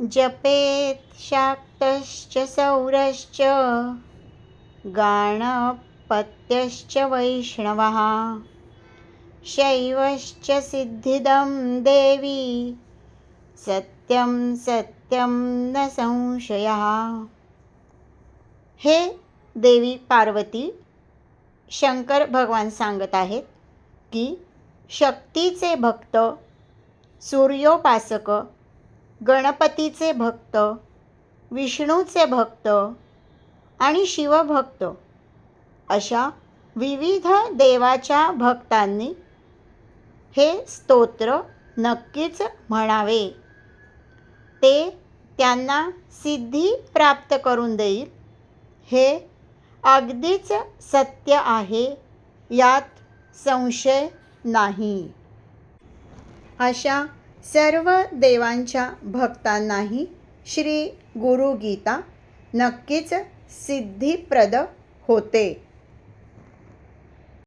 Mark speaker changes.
Speaker 1: जपेत शाक्तश्च सौरश्च गाणपत्यश्च वैष्णवः। शैवश्च सिद्धिदं देवी सत्यं सत्यं न संशयः। हे देवी पार्वती शंकर भगवान सांगत आहेत की शक्तीचे भक्त सूर्योपासक गणपतीचे भक्त विष्णूचे भक्त आणि शिवभक्त अशा विविध देवाच्या भक्तांनी हे स्तोत्र नक्कीच म्हणावे. ते त्यांना सिद्धी प्राप्त करून देईल. हे अगदीच सत्य आहे यात संशय नाही. अशा सर्व देवांच्या भक्तांनाही श्री गुरुगीता नक्कीच सिद्धिप्रद होते.